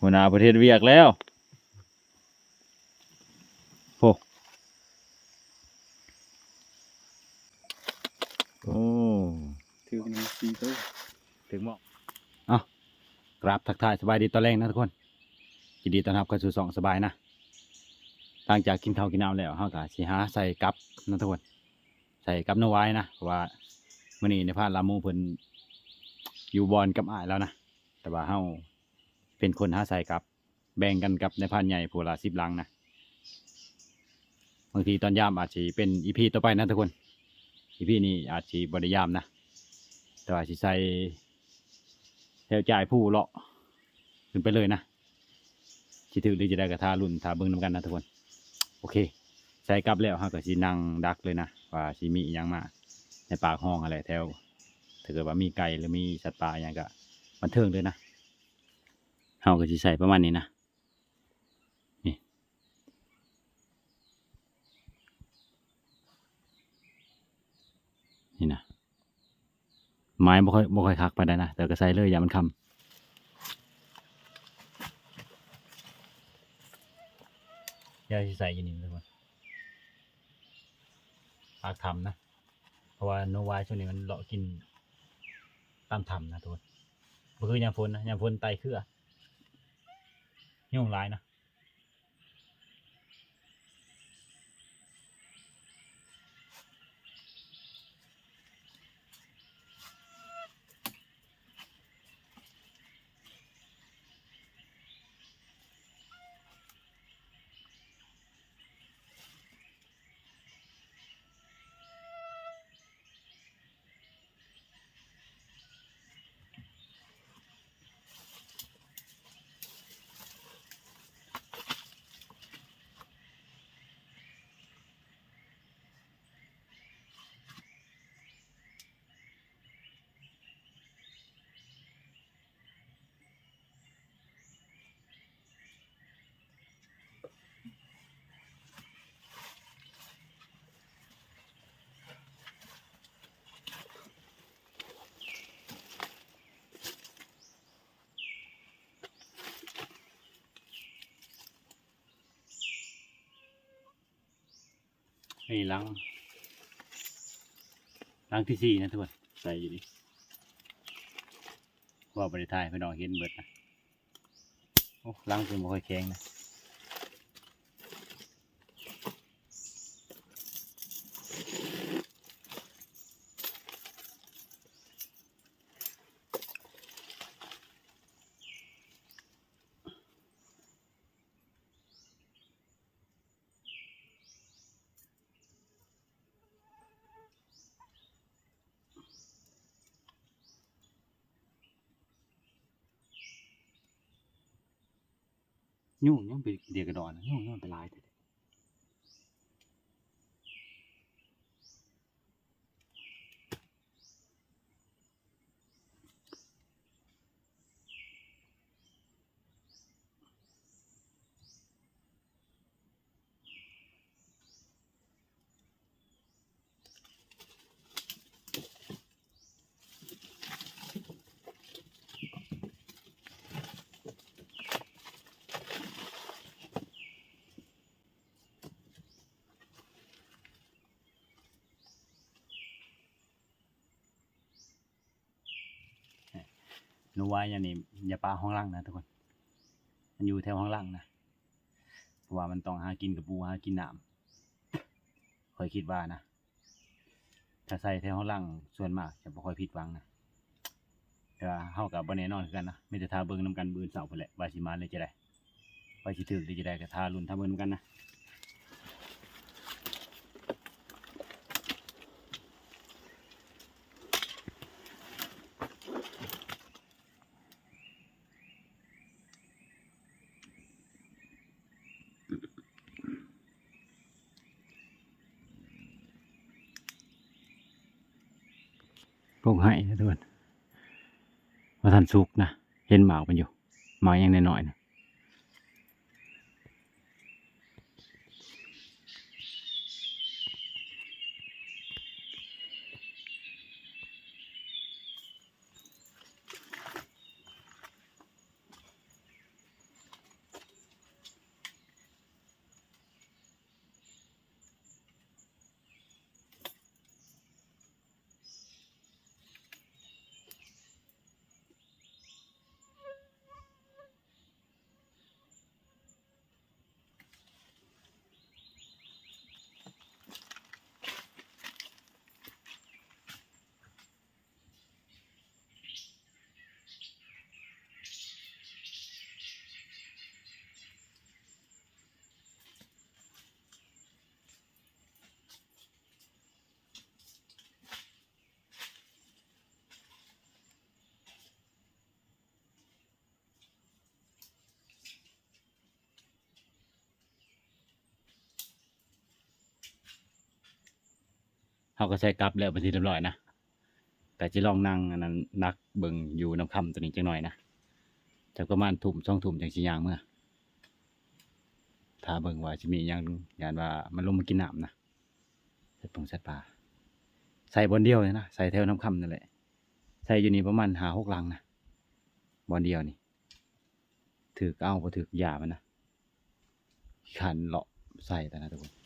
หัวหน้าประเทศเวียกแล้วโอ้โอ้ถือมันสีโตถึงหมอกอ้ากราบทักทายสบายดีตอนแรกนะทุกคนยินดีต้อนรับเข้าสู่สองสบายนะหลังจากกินข้าวกินน้ำแล้วเฮาก็สิหาใส่กับนะทุกคน ใส่กับนื้อไว้นะเพราะว่ามื้อนี้ในพานลามูเพิ่นอยู่บอนกับอ้ายแล้วนะแต่ว่าเฮา เป็นคนหาใส่กับ แบ่งกันกับในพานใหญ่ผู้ละ10ลังนะบางทีตอนยามอาจสิเป็นอีพีต่อไปนะทุกคนอีพีนี้อาจสิบ่ได้ยามนะแต่ว่าสิใส่แถวจ่ายผู้เลาะขึ้นไปเลยนะสิถือหรือจะได้กระทารุ่นทาเบิ้งน้ำกันนะทุกคน โอเค ใส่กลับแล้วฮะก็สินั่งดักเลยนะว่าสิมีอหยังมาในปากห้องอะไรแถวถ้าเกิดว่ามีไก่หรือมีสัตว์ป่าอหยังก็บันเทิงเลยนะ เฮาก็สิใส่ประมาณนี้นะนี่นี่นะไม้บ่ค่อยบ่ค่อยคักไปได้นะแต่ก็ใส่เลยอย่ามันคำอยาสิใส่ยินนี่เลยมันปากทำนะ เพราะว่าโนวายช่วงนี้มันเลาะกินตามทำนะทุกคนบ่คือยามฝนนะยามฝนไตเครือ ยุ่งห นี่ล้างล้างที่สี่นะทุกคนใส่อยู่นี่ว่าบริทายพี่น้องเห็นเบิดนะโอ้ล้างคือบ่ค่อยแข็งนะ ยุ่งยังไปเดียกระดอนยุ่งยังไปลายเถ ว้อย่างนี้อย่าปลาห้องล่างนะทุกคน มันอยู่แถวห้องล่างนะเพราะว่ามันต้องหากินกับปูหากินน้ำคอยคิดว่านะถ้าใส่แถวห้องล่างส่วนมากจะบ่ค่อยผิดหวังนะแต่ว่าเฮากับบ่แน่นอนกันนะไม่จะทาเบิ่งนํกันบืนเสาร์พุ่นแหละวาสิมาเลยจะได้ว่าสิถึกหรือจะได้ก็ทารุนทาเบิ่งนํกันนะพวกให้นะ ทุกคนว่าท่านสุกนะ เห็นหมากมันอยู่หมากยังน้อยๆนะ เขาก็ใช้กลับแล้วเป็นที่เรียบร้อยนะแต่จะลองนั่งอันนั้นนักเบิ่งอยู่น้ำคำตัวนี้จังหน่อยนะจากประมาณทุ่มสองทุ่มจังสิยางเมื่อถ้าเบิ่งว่าจะมีอย่างยานว่ามันลงมากินน้ำนะสัตว์ปงสัตว์ป่าใส่บอนเดียวเลยนะใส่แถวน้ำคำนั่นแหละใส่อยู่นี่ประมาณหาหกลังนะบอนเดียวนี่ถือเอาพอถือยามันนะขันเลาะใส่แต่นะทุกคน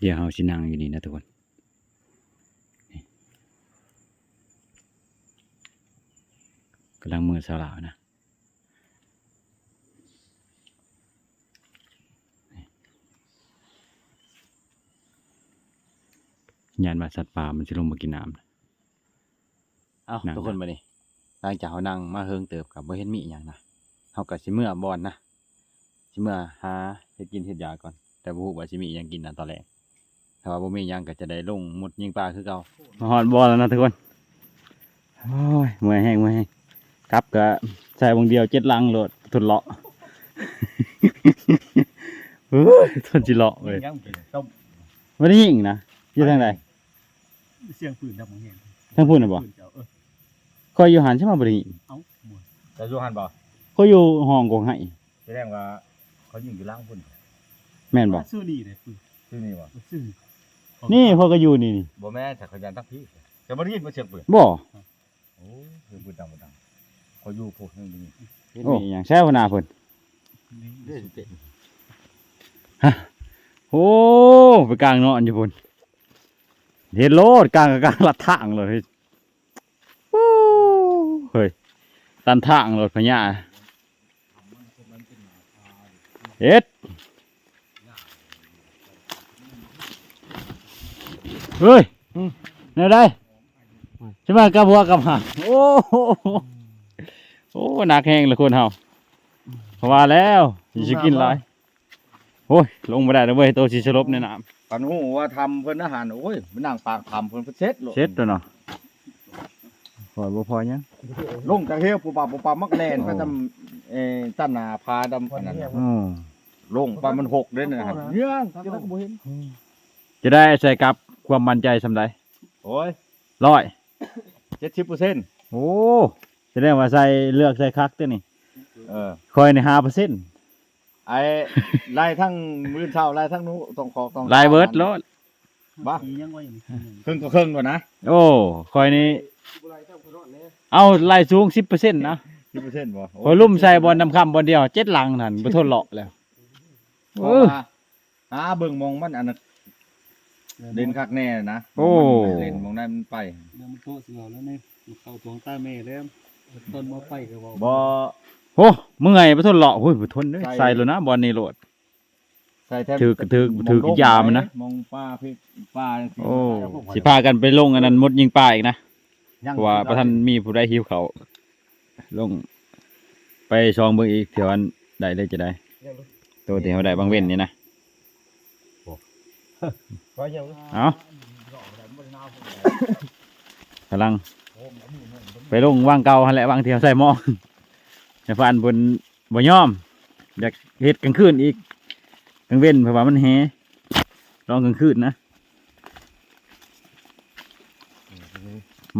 เดี๋ยวเราชินั่งอยู่นี่นะทุกคนนี่กำลังมือสลาวนะนี่ยานว่าสัตว์ป่ามันจะลงมากินน้ำนะเอานั่งทุกคนมาดิหลังจากเขานั่งมาเฮิงเติบกับบ่เห็นมีอหย่างนะเขากับสิเมื่อบอนนะสิเมื่อหาเฮ็ดกินเฮ็ดยาก่อน แต่บ่ฮู้ว่าสิมีอหยังกินนะตอนแรก ถ้าว่าบ่มีหยังก็จะได้ลงหมดยิงปลาคือเก่ามาฮอดบ่อแล้วนะทุกคนโอ้ยเมื่อยแห้งเมื่อยแห้งกลับก็ใส่วงเดียวเจ็ดลังโหลดทุนเลาะ เฮ้ยทนจิเลาะเว้ยยังเป็นต้มบ่ได้ยิงนะอยู่ทางใดเสียงปืนดังมองเห็นทางพุ่นน่ะบ่ปืนเจ้าเออคอยอยู่หันใช่มั้ยบ่ได้ยิงเอ้าหมดจะอยู่หันบ่คอยอยู่ห้องกงไห้แสดงว่าเขายิงอยู่ล่างพุ่นแม่นบ่ ซื้อนี่เลยปืนที่นี่บ่ซื้อนี่ พอก็อยู่นี่นี่บ่แม่นแต่เขายันทั้งพี่จะบ่ได้ยินบ่เสียงปืนบ่โอ้เสียงปืนดังบ่ดังเขาอยู่พวกนึงนี่โอ้หยังแซวหน้าเพิ่นนี่โอ้ไปกลางเนาะอันอยู่พุ่นเฮ็ดโลดกลางกับกลางลัดทางเลยโอ้เฮ้ยตันทางรถพญาเฮ็ด เฮ้ยแนวได้ใช่ไหมกับหัวกับหางโอ้โหโอ้หนักแห้งเลยคนเฮาเพราะว่าแล้วสิกินหลายโอ้ยลงมาได้แล้วเว้ยตัวสิสลบในน้ำปานฮู้ว่าทำเพิ่นอาหารโอ้ยมันนั่งปากทำเพิ่นเซ็ตโลดเช็ดตัวเนาะพอบ่พอยังลงจากเฮียปูปลาปูปลามักแลนไปทำเอ่อต้นหนาพาดำอันนั้นน่ะอือลงปลามันหกเด้นะครับเยื่องจะได้ก็บ่เห็นจะได้ใส่กับ ความมั่นใจสำใดโอ้ยร้อย70%โอ้แสดงว่าใส่เลือกใส่คักตัวนี่เออคอยในห้าเปอร์เซ็นต์ไอ้ไล่ทั้งมื้อเช้าไล่ทั้งนู้ต้องขอต้องลายเบิร์ดรถบ้ามียังว่าอย่างนี้ครึ่งก็ครึ่งก่อนนะ โอ้คอยนี่เอาไล่สูงสิบเปอร์เซ็นต์นะ10%บ่คอยลุ่มใส่บอลนำคำบอลเดียวเจ็ดหลังนั่นบ่ทนเลาะแล้วเพเอราะอว่าหาเบิ่งมองมันอันนั้น เด่นคักแน่นะโอ้เล่นมองได้มันไปเดี๋ยวมันโตเสือแล้วนี่เข้าตวงใต้แม่แล้วต้นมะไฟก็บอกบ่โอ้เมื่อยบ่ทนเลาะโอ้ยบ่ทนเด้อใส่ใส่แล้วนะบอลนี่โหลด ใส่แทบถือถือถือมงยามันนะ มองป้าพี่ป้าจังซี่โอ้สิพากันไปลงอันนั้นมดยิงปลาอีกนะยังเพราะว่าประท่านมีผู้ได้หิวเขาวลง ไปซองเบิ่งอีกเที่ยวอันได้เลยจะได้ ตัวที่เขาได้บางเว้นนี่นะก็ยัง เอากำลัง ไปลงว่างเก่าหั่นแหละว่างเที่ยวใส่หม้อในฟันบนบ่ยอม อยากเฮ็ดกลางคืนอีกกลางเว้นเพราะว่ามันแฮลองกลางคืนนะ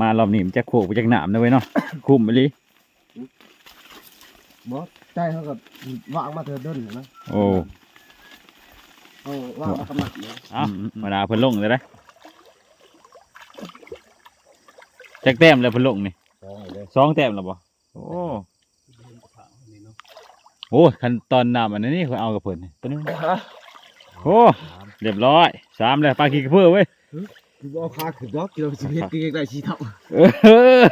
มารอบนี้มันจะโขกไปจากหนามนะเว้ยเนาะ คุ้มไปเลยบ่ใจเขาก็วางมาเธอเดินนะโอ้เออวางมากำหนัดเนี่ยเอามาดาเพิ่นลงเลยนะจักแต้มแล้วเพิ่นลงนี่ฟ้องเลยสองแต้มแล้วบ่โอ้โอ้คันตอนน้ำอันนี้เขาเอากับเพิ่นนี่ตัวนี้โอ้เรียบร้อยสามเลยปลากีกระเพื่อเว้ยคือเอาคาขึ้นดอกกิโลสิบเอ็ดกิโลได้ชีเท่าเออ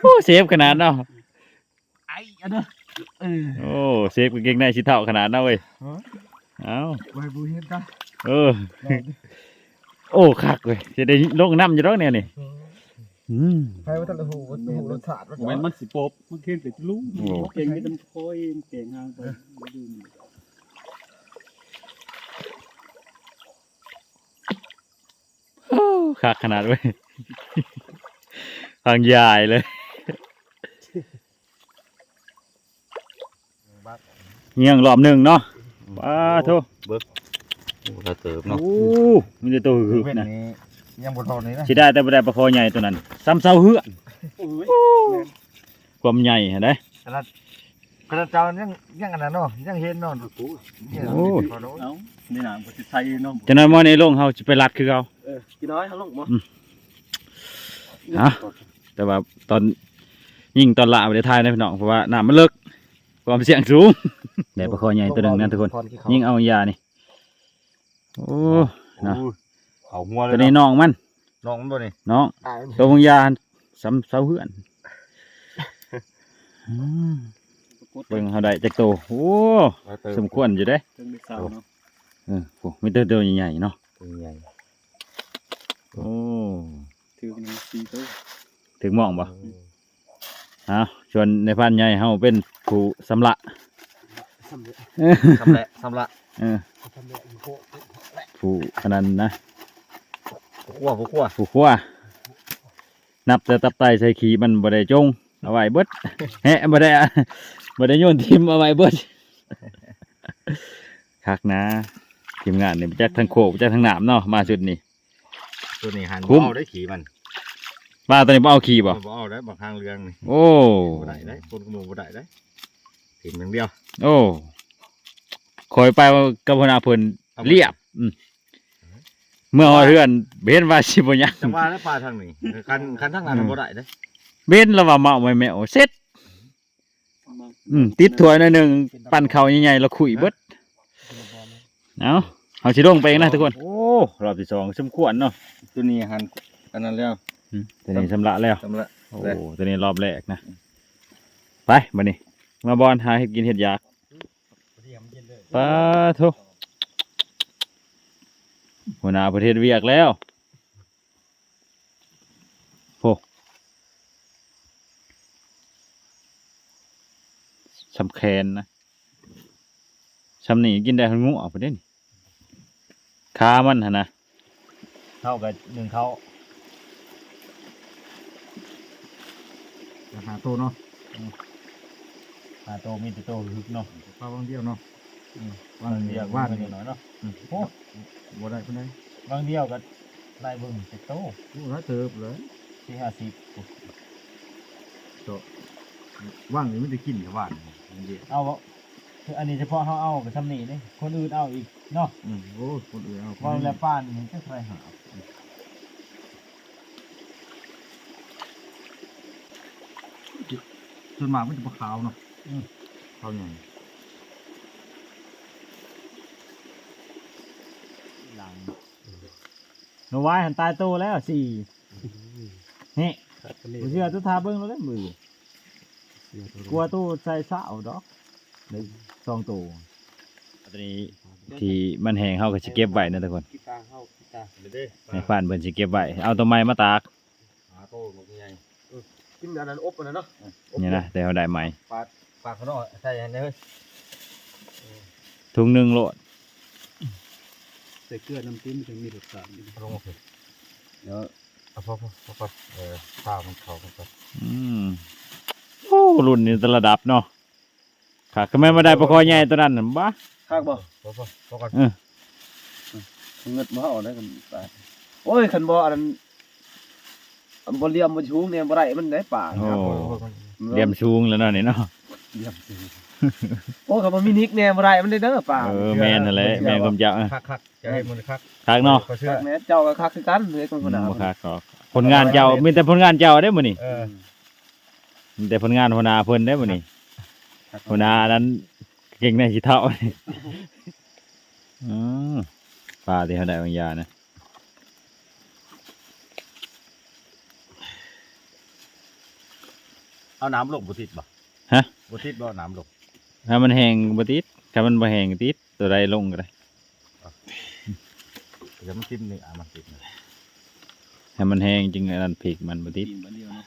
โอ้เซฟขนาดเนาะไอ้อันนั้นเออ โอ้เซฟกางเกงในชิเท่าขนาดเนาะเว้ยเอาไว้บูเห็นกันเออ โอ้คักเว้ยจะได้ลงน้ำอยู่แล้วเนี่ยนี่อืมใครว่าท่านหูว่าหูรสชาติแม่นมันสิปบมันเข่งแต่ลุงโอ้เก่งให้มันคอยเก่งห่างไปบ่ดูนี่คักขนาดเว้ยทางใหญ่เลย เงี้ยงรอบหนึ่งเนาะป้าโทถ้าเติมโอ้เนาะมันจะตัวหึกเว้นนะนี้ยังบ่ทอนี้นะสิได้แต่บ่ได้ปลาคอใหญ่ตัวนั้นซ้ำเสาเหือความใหญ่เห็นไหมกระเจ้ายังยังอันนั้นเนาะยังเห็นเนาะโอ้เอ้านี่น่ะบ่สิใส่เนาะจะนั้นมอในโลงเฮาจะไปรัดคือเขาเออกี่น้อยเขาลงมาฮะแต่ว่าตอนยิงตอนละไปได้ทายนะพี่น้องเพราะว่าน้ำมันเลิกความเสี่ยงสูง ได้ปลาคอใหญ่ตัวหนึงนะทุกคน ยิงเอายานี่ โอ้นะเขาหัวเลตัวยนี้น้องมัน น้องมันบ่นี่น้องตายตัวมึงยาซ้ำเสาเหือนอืมเบิ่งเฮาได้จักโตโอ้สมควรอยู่เด้ถึงได้เศร้าเนาะเออโหมีแต่ตัวใหญ่ๆเนาะตัวใหญ่โอ้ถือนี่สี่ตัวถึงหมองบ่เอาชวนในพันใหญ่เฮาเป็นผู้สำละ สำเร็จสำแหละสำละเออสำเร็จอยู่โคผู้ขนาดนั้นนะขั้วผู้ขั้วผู้ขั้วนับแต่ตับไตใส่ขี้มันบ่ได้จงเอาไว้เบิดแฮะบ่ได้อะบ่ได้โยนทิมเอาไว้เบิดคักนะทีมงานนี่มาจากทางโคกมาจากทางหนามเนาะมาจุดนี้ตัวนี้หันคุ้มเอาได้ขี่มันว่าตัวนี้บ่เอาขี้บ่บ่เอาได้บางทางเรืองนี่โอ้บ่ได้ได้คนขโมยบ่ได้ได้ถิ่มอย่างเดียว โอ้คอยไปกับพนาเพิ่นเอาบ่เรียบอืมเมื่อฮอดเฮือนเบนว่าสิบ่ยังจังว่าแล้วปลาทางนี้คันคันทางนั้นบ่ได้เด้เบนแล้วว่าเมาไม่แมวเสร็จอืมติดถ้วยหน่อยหนึงปั่นข้าวใหญ่ๆแล้วคุยเบิดเอาเอาสิลงไปเองนะทุกคน โอ้รอบที่สองสมควรเนาะตัวนี้หันอันนั้นแล้วอืมตัวนี้ชำระแล้วสำละโอ้แรกตัวนี้รอบแรกนะไปมานี่มาบอลหาเห็ดกินเห็ดอยาก ปาโทหัวหน้าประเทศเวียกแล้วโหสำแคนนะสำนี่กินได้ทั้งงูเอาไปเด่นขามันหนนะเท่ากับหนึ่งเขาหาตัวเนาะหาโตมีแต่โตฮึกเนาะปลาบางเดียวเนาะ วางเดียวว่าว่านนหน่อยเนาะโอ้บ่ได้เพิ่นได้วางเดียวก็ไล่เบิ่งสิโตโอ้ร้ายเติบเลยสี่ห้าสิบว่างนี่มันจะกินกับว่านเดียวเอาบ่คืออันนี้เฉพาะเขาเอาไปทำนี่นี่คนอื่นเอาอีกเนาะอืมโอ้คนอื่นเอาวางแล้วป้านนี่จะใครหาส่วนมากมันจะปลาขาวเนาะขาวใหญ่ หลัง หนูไว้หันตายโตแล้วสี่นี่บ่เชื่อตุทาเบิ่งแล้วได้มือกลัวตู้ใส่ซะเอาดอกในซองตู้ตอนนี้ที่มันแห้งเฮาก็สิเก็บไว้นะทุกคนกีตาร์เฮากีตาร์เด้อเด้ในบ้านเพิ่นสิเก็บไว้เอาต้นไม้มาตากหาโตมันใหญ่กินอันนั้นอบอันนั้นเนาะนี่นะแต่เฮาได้ใหม่ปลาเขาเนาะใช่อันนี้เฮ้ยถุงหนึงโลด ใส่เกลือน้ำจิ้มถึงมีรสชาติดีลงโอเคเดี๋ยวเอาพอพอพอพอเออข้าวมันเข้ากันไปอืมโอ้รุ่นนี้ระดับเนาะค่ะคือแม่นมาได้ปลาคอใหญ่ตัวนั้นน่ะบ้าข้างบ่พอพอพอก่อนเงิดมาเอาได้กันตายโอ้ยคันบ่อันนั้นอันบ่เลียมบ่ชูงเนี่ยบ่ได้มันได้ป่าโอ้เรียมชูงแล้วเนาะนี่เนาะเยี่ยมจริง โอ้คันบ่มีนิกเนี่ยบ่ได้มันได้เด้อป่าเออแม่นนั่นแหละแม่นกำจักอะคักคักจะให้มันคักคักเนาะเขาเชื่อแม่เจ้าก็คักคือกันเลยคนคนหนาบ่คักหรอกผลงานเจ้ามีแต่ผลงานเจ้าได้อมื้อนี้เออมีแต่ผลงานหัวหน้าเพิ่นได้อมื้อนี้หัวหน้านั้นเก่งในสิเท่าอืมปลาที่เขาได้บางอย่างนะเอาน้ำลงบ่ติดบ่ฮะบ่ติดบ่น้ำลง ถ้ามันแห้งบ่ติดถ้ามันบ่แห้งติดตัวใดลงก็ได้เดี๋ยวมันทิ่มนี่อะมันติดนะถ้ามันแห้งจริงอันนั้นผิกมันบ่ติดกินบัดเดียวเนาะ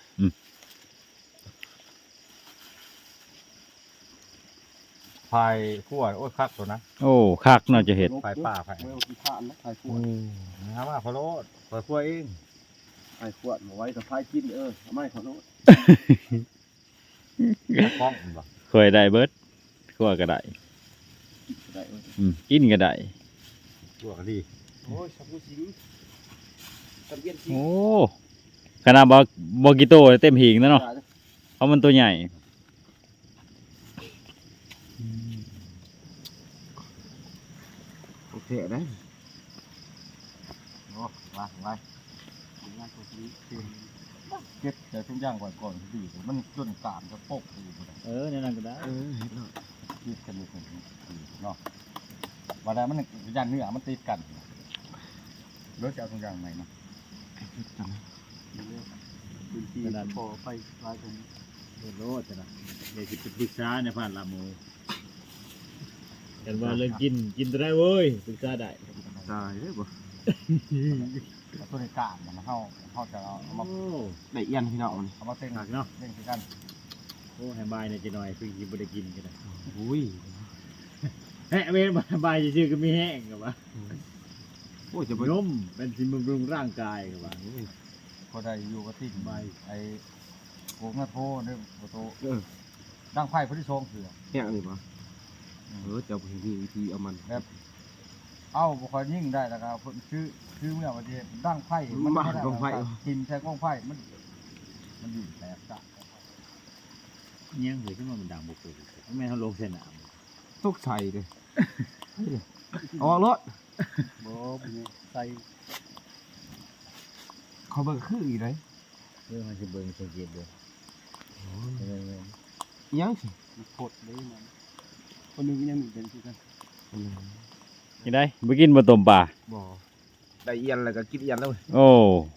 พายขั้วโอ้ยคักตัวนะโอ้คักเนาะจะเห็ดพายป่าพายไว้เอาที่ผ่านแล้วขายขวโอ้ดนะครับว่าพะโล้พายขั้วเองไอ้ขวดเอาไว้กับพายกินเออเอาไม่ขอโทษป้องมันบ่เคยได้เบิด คั่วก็ได้ได้เว้ยอืมกินก็ได้ขั้วก็ดีโอ้ยสับลูกสิงตะเกียนสิงโอ้ขนาดบ่บ่กี่โตเต็มหิงนะเนาะเพราะมันตัวใหญ่โอเคนะโอ้มาไว้งานตัวนี้เป็นเก็บแต่ทุกอย่างก่อนก่อนดีมันจนกามจะปกอยู่บ่ได้เออนั่นก็ได้เออเห็นแล้ว คิดกันอยู่คนนี้เนาะว่าได้มันยันเนื้อมันติดกันรถจะเอาทุกอย่างไหนเนาะพื้นที่พอไปหลายตรงโดนโลดจ้ะนะเดี๋ยวสิไปปรึกษาในผ่านลาโมกันว่าเรื่องกินกินตัวได้เว้ยปรึกษาได้ตายเด้อบ่เอาตัวในกามมันเฮาเฮาจะเอาเอามาโอ้ได้เอียนพี่น้องมันเอามาเต้นหนักเนาะเล่นคือกัน โอ้ให้บายหน่อยจะหน่อยเพิ่งกินบ่ได้กินกันนะอุ้ยแฮะเว้นบายซื่อๆก็มีแห้งกับว่าโอ้ยจะไปนมเป็นสิบำรุงร่างกายกับว่าพอได้อยู่กับที่ใบไอ้โกงนาโทเนี่ยโกโตเออดังไพ่พอดีทรงเสือแห้งนี่บ่เออจะเอาไปมีวิธีเอามันเอ้าบุคอยยิ่งได้แล้วครับเพิ่นชื่อชื่อเมื่อวันที่ดังไพ่มันมาบ่ด้กองไฟกินใช้กองไพ่มันมันอยู่แตกจ้ะ ยังเหยขึ้นมามันดังบ่เกิดแม่เขาลงสนน้ตกใส่เลยเอาออกรถบ่เป็นใส่เขาเบิ่งคืออีไรเรื่องมันสิเบิ่งสังเกตดูยังสิขดเลยมันคนหนึงยังมีเป็นคือกันกินได้บ่อกินบ่ต้มปลาบ่ได้เอียนแล้วก็กินเอียนแล้วโอ้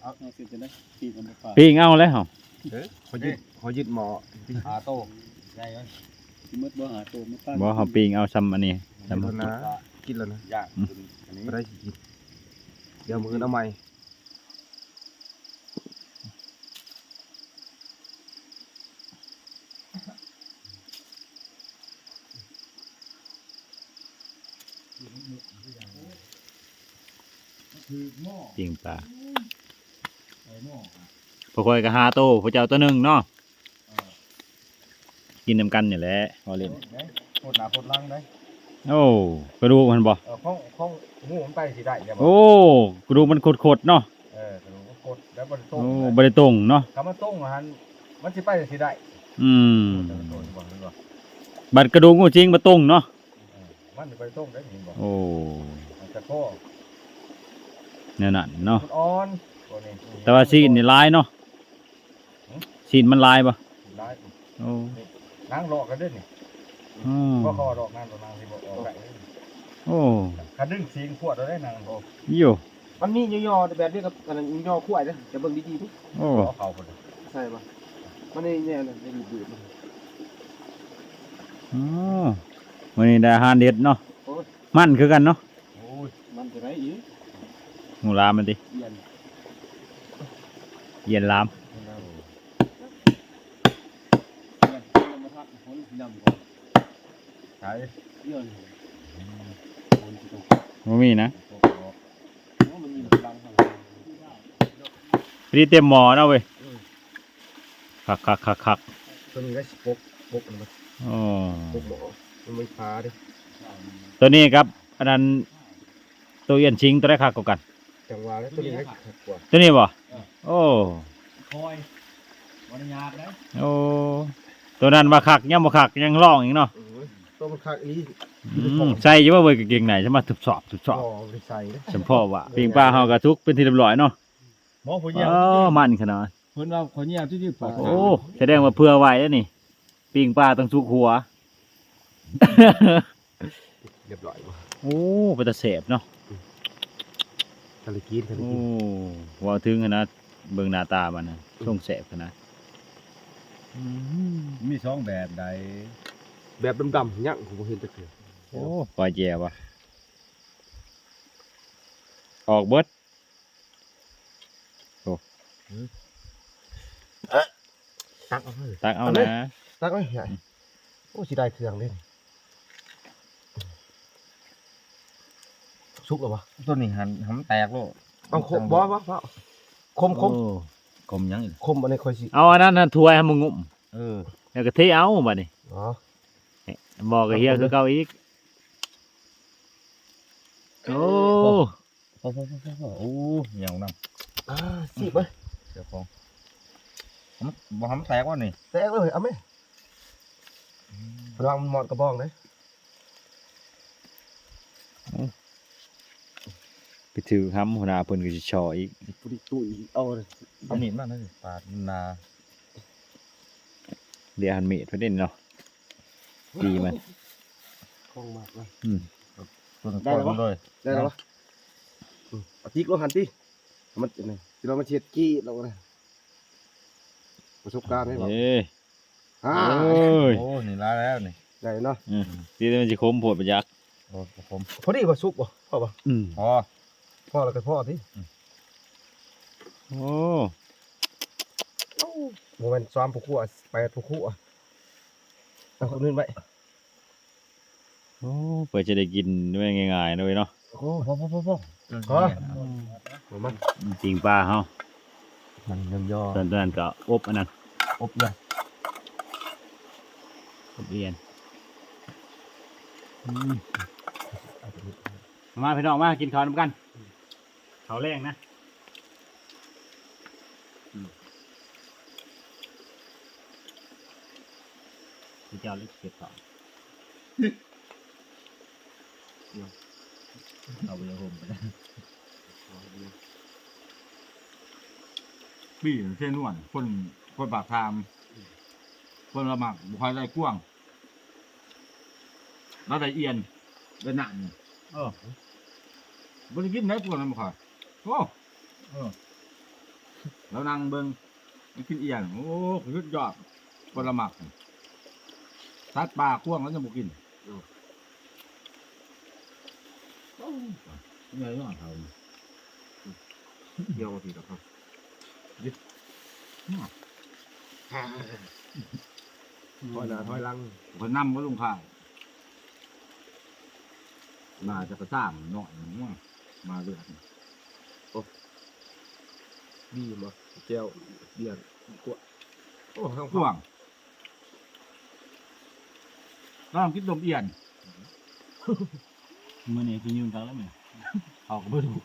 เอาเอาเสร็จะได้ปีกันปฝาปิ้งเอาแล้วเหรอ เขายึดเขายึดหมออาโตใหญ่เลยสิมืดบ่หาตัวมาตั้งบ่เขาปิ้งเอาซ้ำอันนี้ซ้ำแล้วนะกินแล้วนะย่างอันนี้ไม่ได้สิกินเดี๋ยวมือเอาใหม่ปิ้งปลา พอคอยก็หาโตพระเจ้าตัวหนึงเนาะกินนำกันนี่แหละพอเล่นโคตรหนาโคตรลังได้โอ้กระดูกมันบ่เออข้องข้องหูมันไปสิได้อย่าบอกโอ้กระดูกมันขดๆเนาะเออกระดูกมันกดแล้วมันต้โอ้งบ่ได้ตรงเนาะถ้ามันต้งหันมันสิไปสิได้อืมเออโดนบอกเลยว่าบัดกระดูกงูจริงบ่ตรงเนาะเออมันสิไปต้งได้เห็นบอกโอ้มันจะพ่อแนวนั้นเนาะมันอ่อนตัวนี้แต่ว่าซีนนี่ลายเนาะ ซีนมันลายบ่ได้โอ้นางหลอกกันด้วยนี่อืมว่าคอดอกนางตัวนางสิบอกออกได้โอ้คันดึงซีนขวดเราได้นางบอกอยู่มันมีย่อๆแบบนี้กับอันนั้นย่อขั้วเด้อจะเบิ่งดีๆทุกโอ้เอาเขาคนใช่ป่ะมันนี่เนี่ยนะในดูดๆมันอ๋อวันนี้ได้อาหารเด็ดเนาะโอ้ยมันคือกันเนาะโอ้ยมันจะได้อีกงูลามมันติเอียนเย็นลาม มาทักคน ดำก่อนใช่เยื่อนคนที่ตรงบ่มีนะอ๋อมันมีพลังทางพอดีเต็มหม้อเนาะเว้ยคักคักคักคักตัวนี้ได้สิปกปกมันโอ้ปกหมอมันไม่ขาเด้อตัวนี้ครับ อันนั้นตัวเอียนชิงตัวได้คักกว่ากัน จังหวะแล้วตัวนี้ได้ขัดกว่าตัวนี้บ่โอ้คอยวันยาบนะโอ้ ตัวนั้นบ่คักยังบ่คักยังร้องอีกเนาะเออตัวมันขาดอีอืมใส่อยู่ว่าเว้ยกางเกงไหนใช่มาทดสอบทดสอบอ๋อไม่ใส่เด้อเฉพาะว่าปิงปลาเฮาก็ทุกเป็นที่เรียบร้อยเนาะหมอผู้เยี่ยมอ๋อมันขนาดเพิ่นว่าคนเยี่ยมที่ที่ปากโอ้แสดงว่าเพื่อไว้แล้วนี่ปิงปลาต้องสุกหัว เรียบร้อยบ่โอ้เป็นตาแสบเนาะทะเลกินทะเลโอ้กินว่าถึงขนาดเบิ่งหน้าตามันนะช่วงแสบขนาด มีสองแบบใดแบบดำๆยังผมบ่เห็นจักเทื่อโอ้ปล่อยแย่วะออกเบิดตักเอาให้ตักเอาเอาเลยนะตักไว้ใหญ่โอ้สิได้เครื่องเด้สุกแล้วบ่ตัวนี้หันหันแตกโลดเอาคมบ่บ่บ่คมคมโอ้คม ยังอีกคมอันนี้ค่อยสิเอาอันนั้นน่ะถ้วยให้มึงงุ่มเออแล้วก็เทเอาบัดนี้อ๋อบอกกับเฮียคือเก่าอีกโอ้โอ้โหโอ้เหนียวนำอ่าสิเว้ยเดี๋ยวฟองมันบ่ทำแตกว่านี่แตกเลยเอาไหมระวังมันหมอดกระบองเด้ ไปถือคำหัวหน้าเพิ่นก็สิชออีกปุริตุยเอาเลยเอามีดมาหน่อยสิปาดมันนาเดี๋ยวหันเมดเพิ่นเด่นเนาะตีมันคล่องมากเลยอืมตัวนึงได้แล้ววะเลยได้แล้ววะอืมเอาติ๊กลงหันติมันนี่ที่เรามาเช็ดกี้เราเนี่ยประสบการณ์ให้บ่เอ้ยอ่าโอ้ยโอ้นี่ลาแล้วนี่ได้เนาะอืมตีมันสิคมโพดประยักษ์โอ้ผมพอดีบ่สุกบ่พอบ่อืมพอ พอแล้วก็พอติโอ้บ่แม่นซ้อมผู้คู่อะแปดผู้คู่อะเอาคนอื่นไว้โอ้เพื่อจะได้กินด้วยง่ายๆด้วยเนาะโอ้พอพอพอพอพอบ่มันจริงปลาเฮามันย่อย่อตอนนั้นก็อบอันนั้นอบเลยอบเอียนอืมมาพี่น้องมากินข้าวนำกัน ข้าวแรงนะอืมพี่เจ้าเล็กเก็บต่อเอาไปเลยผมไปเลยบี้เส้นนวลคนคนปากทามคนละหมักบุคอยได้กว้างแล้วได้เอียนได้หนังเออบริกินได้ตัวนั้นบุคอย โอ้เออแล้วนั่งเบิ้งมันกินเอียนโอ้สุดยอดคนละหมักทัดปลากว้างแล้วจะบุกินเงยน้อยเขาเดียวทีละครับถอยหน้าถอยหลังคนนำก็ลงข่ายมาจะกระซ้ามหน่อยหนึ่งว่ามาเลือด ดีบ่แก้วเบียร์กวโอ้ข้างกว้างน้องคิดลมเอียนมื่อนี้กินยืนกันแล้วมั้ยเขาก็ไม่รู้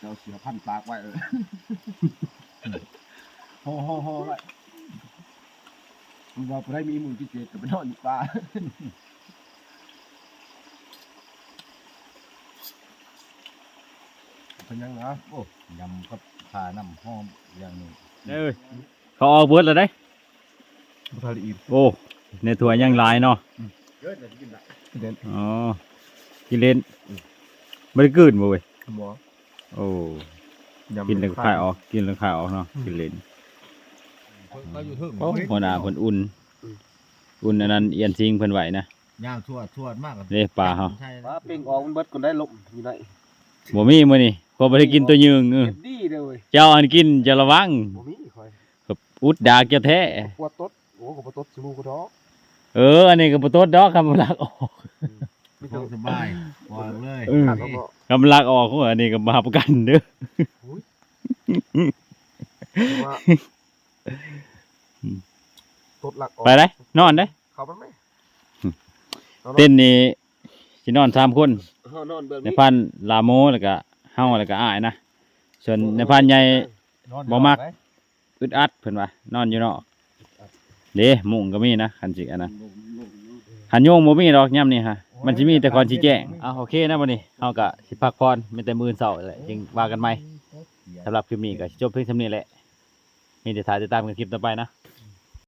เจ้าเสียพันปากไว้เออโหโหโหไว้มึงว่าบ่ได้มีมือพิเศษก็ไปนอนอยู่ป่า เป็นยังนะโอ้ยำกับขาน้ำหอมอย่างนี้เอ้ยเขาออกเบิดแล้วได้บ่ทันได้อิ่มโอ้ในถั่วยังหลายเนาะเยอะจะกินได้เด่นอ๋อกินเล่นไม่ได้กลืนบ่เว้ยหมอโอ้กินแล้วก็คายออก กินแล้วก็คายออกเนาะกินเล่นก็อยู่ทึ่งโอ้หัวหน้าเพิ่นอุ่น อุ่นอันนั้นเอียนซิงเพิ่นไหวนะย่างทวดทวดมากเด้ปลาเฮาใช่ว่าเป่งออกมันเบิดก่อนได้ลมอยู่ไหนบ่มีมื้อนี้ พอบ่ได้กินตัวยืงเออเก็บดีเด้อเว้ยเจ้าอันกินจะระวังบ่มีค่อยอุดดากจะแท้ปวดตดโอ้ก็บ่ตดสิมูกก็ดอกเออ อันนี้ก็บ่ตดดอกคำลักออกไม่ต้ต้อองงสบายปล่อยเลยเออขาดแล้วก็คำลักออกของอันนี้ก็มาประกันเด้อว่าตดหลักออกไปได้นอนได้ เข้าไปไหมเต้นนี่สินอนสามคนเฮานอนเบิ่งในพันลาโมแล้วก็ เฮาแล้วก็อ้ายนะส่วนในพันใหญ่บ่มักอึดอัดเพิ่นว่านอนอยู่นอกเด้มุงก็มีนะคันสิอันนั้นหันโยงบ่มีดอกย่ำนี่ฮะมันสิมีแต่ก่อนสิแจ้งอะโอเคนะบัดนี้เฮาก็สิพักผ่อนมีแต่มื้อเช้าแหละจึงว่ากันใหม่สำหรับคลิปนี้ก็สิจบเพียงเท่านี้แหละมีแต่ถ่ายติดตามกันคลิปต่อไปนะโ